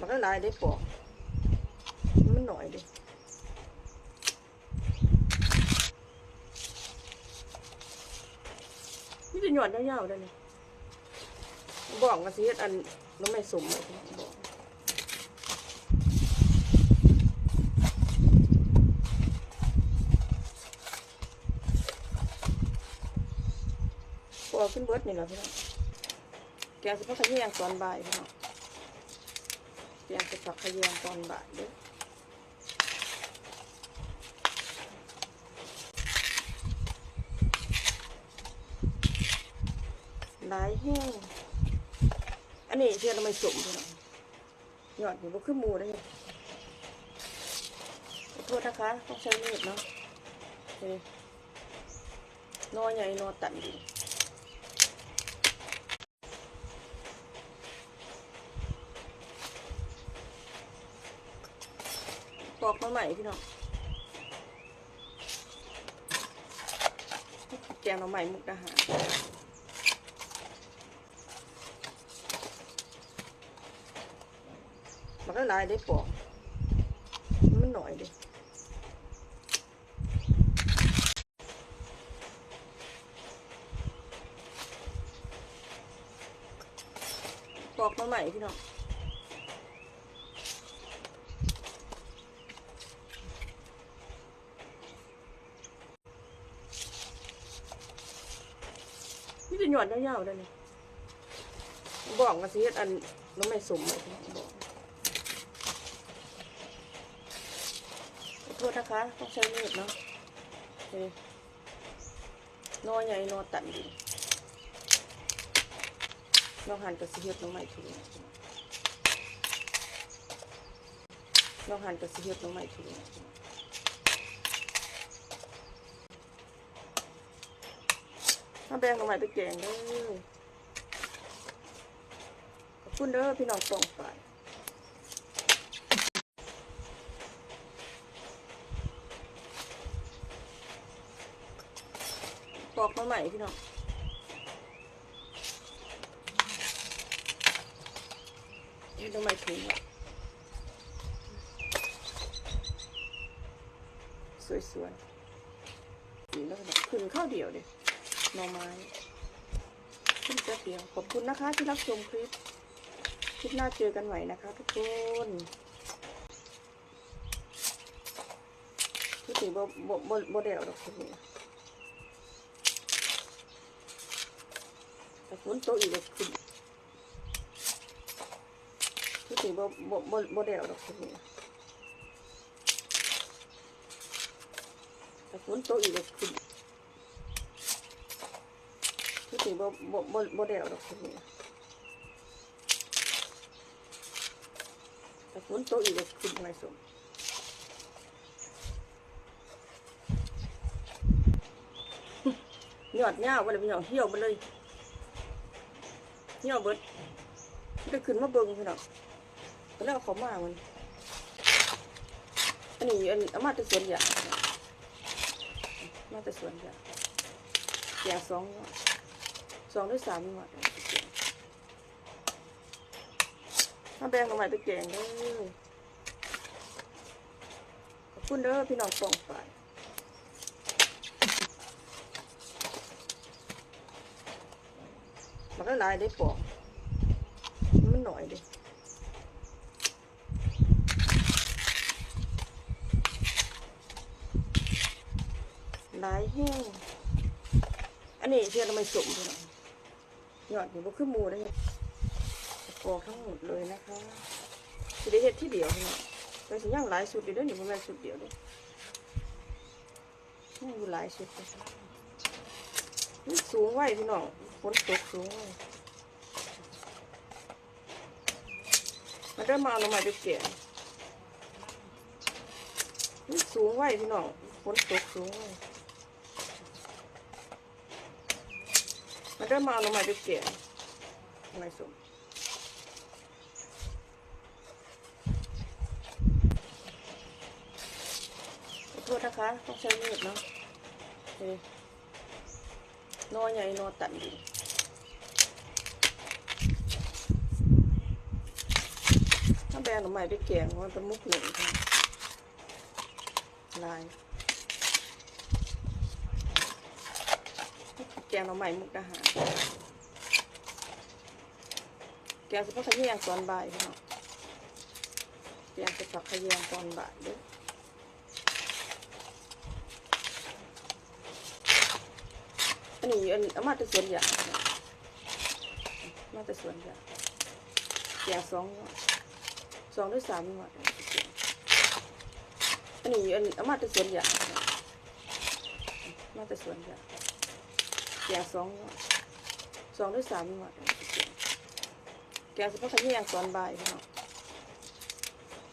มันก็หลายได้ปอกมันหน่อยดินี่จะหย่อนยาวๆได้เลยบอกมาสิฮ็ดอันน้องไม่สมเลยบอกปอขึ้นเบิดนี่แหละพี่น้องแกงสิพักขยี้ตอนบ่ายพี่น้อง แกงสิพักขยี้ตอนบ่ายเด้อลายแห้งอันนี้เชื่อทำไมสมพี่น้องหยอดอยู่บนขึ้นหมูได้ไงขอโทษนะคะ ต้องใช้มีดเนาะนี่นอใหญ่นอตันดี อกมาใหม่พี่น้องแกงเมาใหม่มุกดาหารมันก็ลายได้ปอกมันหน่อยดิปอกมาใหม่พี่น้อง จะหย่อนยาวๆได้เลยบอกมาสิเฮ็ดอันน้องไม่สมเลยบอกโทษนะคะ ต้องใช้มีดเนาะนี่นอใหญ่นอตันดีนอหันกระสีเฮ็ดน้องใหม่ถุงนอหันกระสีเฮ็ดน้องใหม่ถุง ถ้าแบงน้องใหม่ไปแกงเด้อขอบคุณเด้อพี่น้องปองฝ่ายปอกมาใหม่พี่น้องนี่ต้องไม่ถุงอะสวยๆนี่แล้วก็ขึ้นข้าวเดียวเลย หน่อไม้ขึ้นแป๊บเดียวขอบคุณนะคะที่รับชมคลิป คลิปหน้าเจอกันใหม่นะคะ ทุกคนที่ถือบ่บ่บ่บ่ได้เอาดอกคุณนี่แต่ฝนตอีกก็ขึ้นคือสิบ่บ่บ่บ่ได้เอาดอกคือนี่แต่ฝนตอีกก็ขึ้นคื อสิบ่บ่บ่บ่ได้เอาดอกนี่แต่ฝนตกอีกก็ขึ้นไม่สมยอดยาไปเลยพี่น้องเหี่ยวไปเลยเนี่ยวเบิดได้ขึ้นมาเบิ่งพี่น้องแล้วเขามามันอันนี้อันมาแต่สวนยางมาแต่สวนยางแกงสองยอด สองหรือสามยอดถ้าแบ่งเอาใหม่ไปแกงเด้ขอบคุณเด้อพี่น้องปองฝ่ายมันก็หลายได้ปอกมันหน่อยดิหลายแห้งอันนี้เชื่อทำไมสมพี่น้องห ยอดอยู่บนขึ้นหมูได้ไงปอกทั้งหมดเลยนะคะสิได้เห็ดที่เดียวพี่น้องแต่สิย่างหลายสุดเดียวเด้อนี่มันแม่นสุดเดียวเด้ย่างอยู่หลายสุดเลยนี่สูงไว้พี่น้องฝนตกสูงไว้มันได้มาเอาลงมาไปเก็บนี่สูงไว้พี่น้องฝนตกสูงไว้ มันได้มาเอาลงมาไปเก็บไม่สูงขอโทษนะคะ ต้องใช้มีดเนาะนี่นอใหญ่นอตันดีถ้าแบงหน่อไม้ไปแกงมันเป็นมุกหนึ่งค่ะลาย แกงหน่อไม้มุกอาหารแกงสุภาพขยี้ตอนบ่ายพี่น้องแกงสุภาพขยี้ตอนบ่ายเด้ออันนี้อันอามาแต่สวนยางมาแต่สวนยางแกงสองหน่อยสองหรือสามหน่อยอันนี้อันอามาแต่สวนยางมาแต่สวนยาง แกงสองสองหรือสามหน่อยแกงสุภาพขยี้ตอนบ่ายพี่น้อง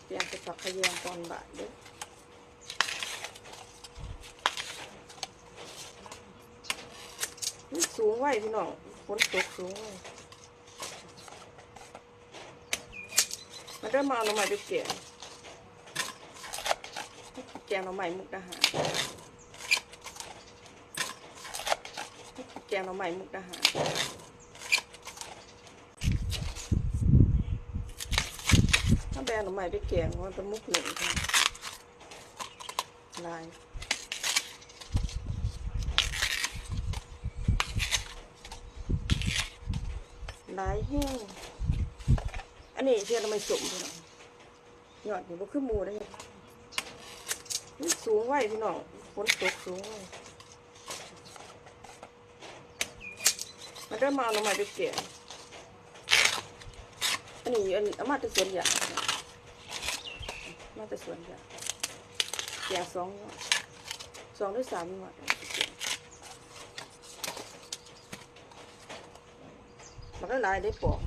แกงสุภาพขยี้ตอนบ่ายเด้อมันสูงไว้พี่น้องฝนตกสูงไว้มันเริ่มมาเอาหน่อไม้ไปแกงแกงหน่อไม้มุกอาหาร แกงหน่อไม้มุกอาหารถ้าแบงหน่อไม้ไปแกงมันเป็นมุกเหนึ่งค่ะลายลายแห้งอันนี้เชื่อทำไมสมพี่น้องยอดนี่บ่ขึ้นมูได้ยังมันสูงไว้พี่น้องฝนตกสูงไว้มัน เริ่มมาเอาหน่อไม้ไปแกงอันนี้อันเอามาแต่ส่วนยางมาแต่ส่วนยางแกงสองหน่อสองหรือสามหน่อยมันก็ลายได้ปอก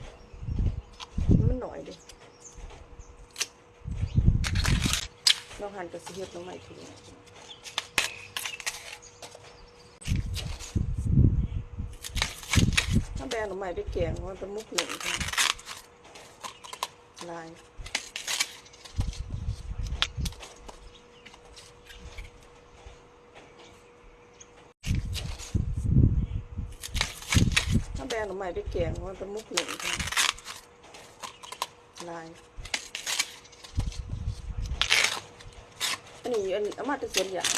มันหน่อยเดิเราหั่นกับสิเฮ็ดลงมาอีกที หนึ่งถ้าแบงหน่อไม้ไปแกงมันเป็นมุกหนึ่งค่ะลายถ้าแบงหน่อไม้ไปแกงมันเป็นมุกหนึ่งค่ะลายอันนี้อันเอามาแต่สวนยาง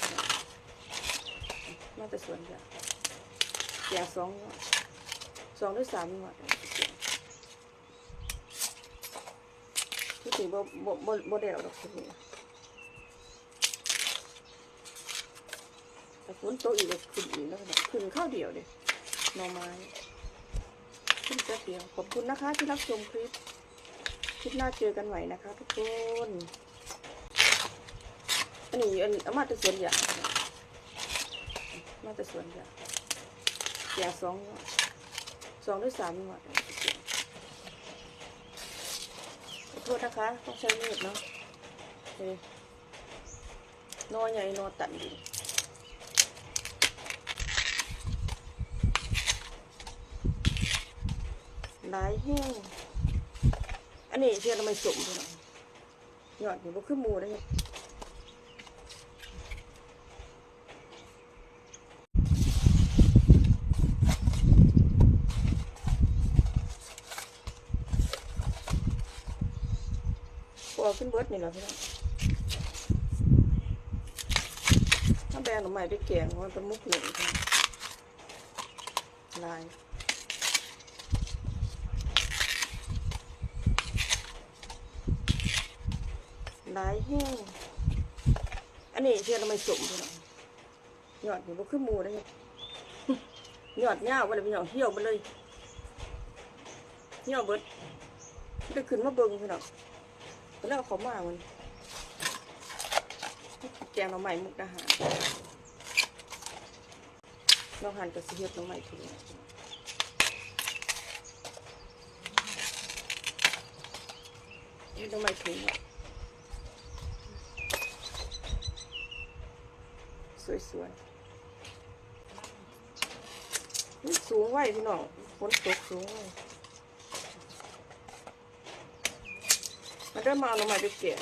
มาแต่สวนยางแกงสอง สองหรือสามหน่อยที่ถึงบ่บ่บ่บ่ได้เอาดอกทีนี้แต่ฝนตกอีกก็ขึ้นอีกแล้วก็ขึ้นข้าวเดียวเลยหน่อไม้ขึ้นแป๊บเดียวขอบคุณนะคะที่รับชมคลิป คลิปหน้าเจอกันใหม่นะคะ ทุกคนอันนี้อันอามาแต่สวนยางมาแต่สวนยางแกงสองหน่อย สองหรือสามหน่อยขอโทษนะคะ ต้องใช้มีดเนาะเนอใหญ่นอตันดีลายแห้ง อันนี้เชื่อทำไมสมพี่น้องยอดนี่บ่ขึ้นหมูได้ยัง พอขึ้น เบิดนี่แหละพี่น้องถ้าแบงหน่อไม้ไปแกงมันเป็นมุกหนึ่งลายลายแห้งอันนี้เชื่อทำไมสมพี่น้องหยอดนี่บ่ขึ้นมูได้ยังยอดเงาไปเลยพี่น้องเหี่ยวไปเลยเหี่ยวเบิดได้ขึ้นมาเบิ่งพี่น้อง แล้วเอาเขามามันแกงหน่อไม้มุกอาหารเราหั่นกับสิเฮ็ดหน่อไม้ถุงเฮ็ดหน่อไม้ถุงสวยๆมันสูงไว้พี่น้องฝนตกสูงไว้ มันเริ่มาเอาหน่อไม้ไปแกะ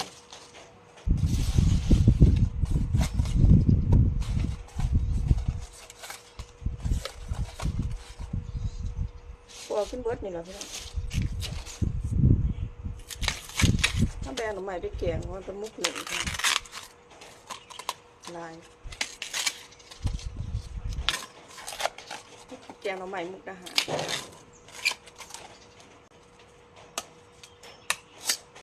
พอขึ้นเบิดนี่แหละพี่น้องถ้าแบไปเอาหน่อไม้ไปแกงมันเป็นมุกหนึ่งค่ะลายแกงหน่อไม้มุกอาหาร